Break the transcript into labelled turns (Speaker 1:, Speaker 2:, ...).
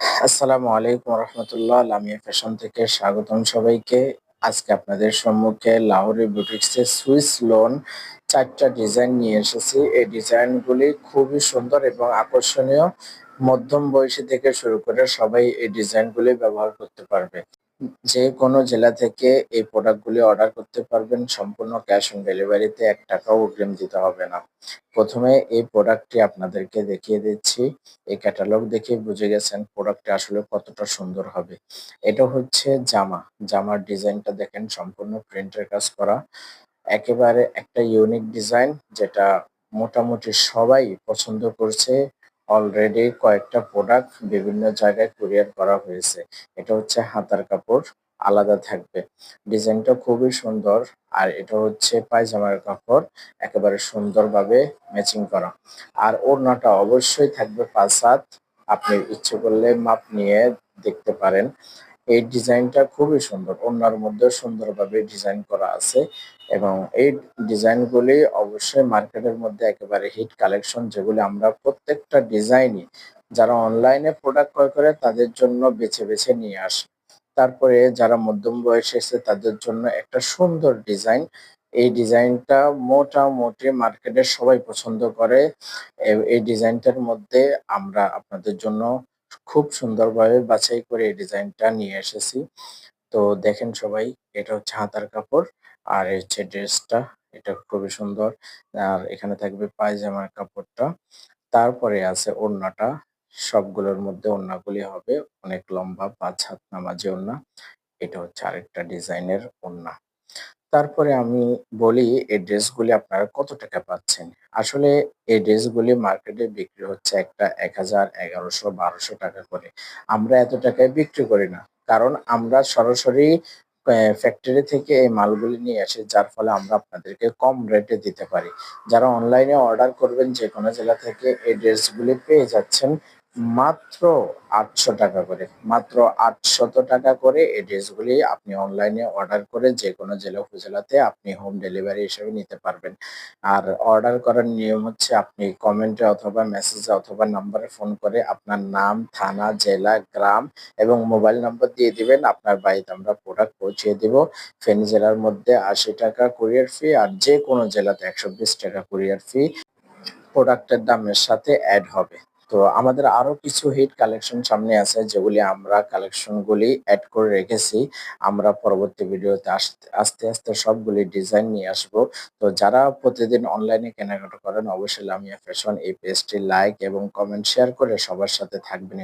Speaker 1: আসসালামু আলাইকুম রহমতুল্লাহ। লামিয়া ফ্যাশন থেকে স্বাগতম সবাইকে। আজকে আপনাদের সম্মুখে লাহোরি বুটিক্সের সুইস লোন চারটা ডিজাইন নিয়ে এসেছি। এই ডিজাইনগুলি খুবই সুন্দর এবং আকর্ষণীয়। মধ্যম বয়সী থেকে শুরু করে সবাই এই ডিজাইনগুলি ব্যবহার করতে পারবে। যে কোনো জেলা থেকে এই প্রোডাক্টগুলি অর্ডার করতে পারবেন, সম্পূর্ণ ক্যাশ অন ডেলিভারিতে এক টাকাও অগ্রিম দিতে হবে না। প্রথমে এই প্রোডাক্টটি আপনাদেরকে দেখিয়ে দিচ্ছি। এই ক্যাটালগ দেখে বুঝে গেছেন প্রোডাক্টটি আসলে কতটা সুন্দর হবে। এটা হচ্ছে জামা। জামার ডিজাইনটা দেখেন সম্পূর্ণ প্রিন্টের কাজ করা। একেবারে একটা ইউনিক ডিজাইন যেটা মোটামুটি সবাই পছন্দ করছে। অলরেডি কয়েকটা প্রোডাক্ট বিভিন্ন জায়গায় কুরিয়ার করা হয়েছে। এটা হচ্ছে হাতার কাপড়, আলাদা থাকবে। ডিজাইনটা খুবই সুন্দর, আর এটা হচ্ছে পায়জামার কাপড়, একেবারে সুন্দরভাবে ম্যাচিং করা। আর ওড়নাটা অবশ্যই থাকবে পাঁচ হাত, আপনি ইচ্ছে করলে মাপ নিয়ে দেখতে পারেন। এই ডিজাইনটা খুবই সুন্দর, ওড়নার মধ্যে সুন্দরভাবে ডিজাইন করা আছে। এবং এই ডিজাইনগুলি অবশ্যই মার্কেটের মধ্যে একেবারে হিট কালেকশন যেগুলি আমরা প্রত্যেকটা ডিজাইনই যারা অনলাইনে প্রোডাক্ট ক্রয় করে তাদের জন্য বেছে বেছে নিয়ে আসি। তারপরে যারা মধ্যম বয়সে এসে তাদের জন্য একটা সুন্দর ডিজাইন এই ডিজাইনটা মোটামুটি মার্কেটে সবাই পছন্দ করে। এই ডিজাইনটার মধ্যে আমরা আপনাদের জন্য খুব সুন্দরভাবে বাছাই করে এই ডিজাইনটা নিয়ে এসেছি। তো দেখেন সবাই, এটা হচ্ছে হাতার কাপড় আর হচ্ছে ড্রেসটা, এটা খুবই সুন্দর। আর এখানে থাকবে পায়জামার কাপড়টা। তারপরে আছে ওড়নাটা। সবগুলোর মধ্যে ওড়নাগুলি হবে অনেক লম্বা, পাঁচ হাত নামাজি ওড়না। এটা হচ্ছে আরেকটা ডিজাইনের ওড়না। তারপরে আমি বলি, এই ড্রেসগুলি আপনারা কত টাকা পাচ্ছেন? আসলে এই ড্রেসগুলি মার্কেটে বিক্রি হচ্ছে একটা এক হাজার এগারোশো বারোশো টাকা করে। আমরা এত টাকায় বিক্রি করি না। কারণ আমরা সরাসরি ফ্যাক্টরি থেকে এই মালগুলি নিয়ে আসি, যার ফলে আমরা আপনাদেরকে কম রেটে দিতে পারি। যারা অনলাইনে অর্ডার করবেন যে কোনো জেলা থেকে এই ড্রেসগুলি পেয়ে যাচ্ছেন মাত্র আটশো টাকা করে, মাত্র আটশত টাকা করে এই ড্রেসগুলি আপনি অনলাইনে অর্ডার করে যে কোনো জেলা উপজেলাতে আপনি হোম ডেলিভারি হিসেবে নিতে পারবেন। আর অর্ডার করার নিয়ম হচ্ছে আপনি কমেন্টে অথবা মেসেজে অথবা নাম্বারে ফোন করে আপনার নাম, থানা, জেলা, গ্রাম এবং মোবাইল নম্বর দিয়ে দিবেন, আপনার বাড়িতে আমরা প্রোডাক্ট পৌঁছিয়ে দিব। ফেনী জেলার মধ্যে আশি টাকা কুরিয়ার ফি আর যে কোনো জেলাতে একশো বিশ টাকা কুরিয়ার ফি প্রোডাক্টের দামের সাথে অ্যাড হবে। তো আমাদের আরও কিছু হিট কালেকশন সামনে আছে, যেগুলি আমরা কালেকশন গুলি অ্যাড করে রেখেছি। আমরা পরবর্তী ভিডিওতে আস্তে আস্তে আস্তে সবগুলি ডিজাইন নিয়ে আসব। তো যারা প্রতিদিন অনলাইনে কেনাকাটা করেন, অবশ্যই লামিয়া ফ্যাশন এই পেজটি লাইক এবং কমেন্ট শেয়ার করে সবার সাথে থাকবেন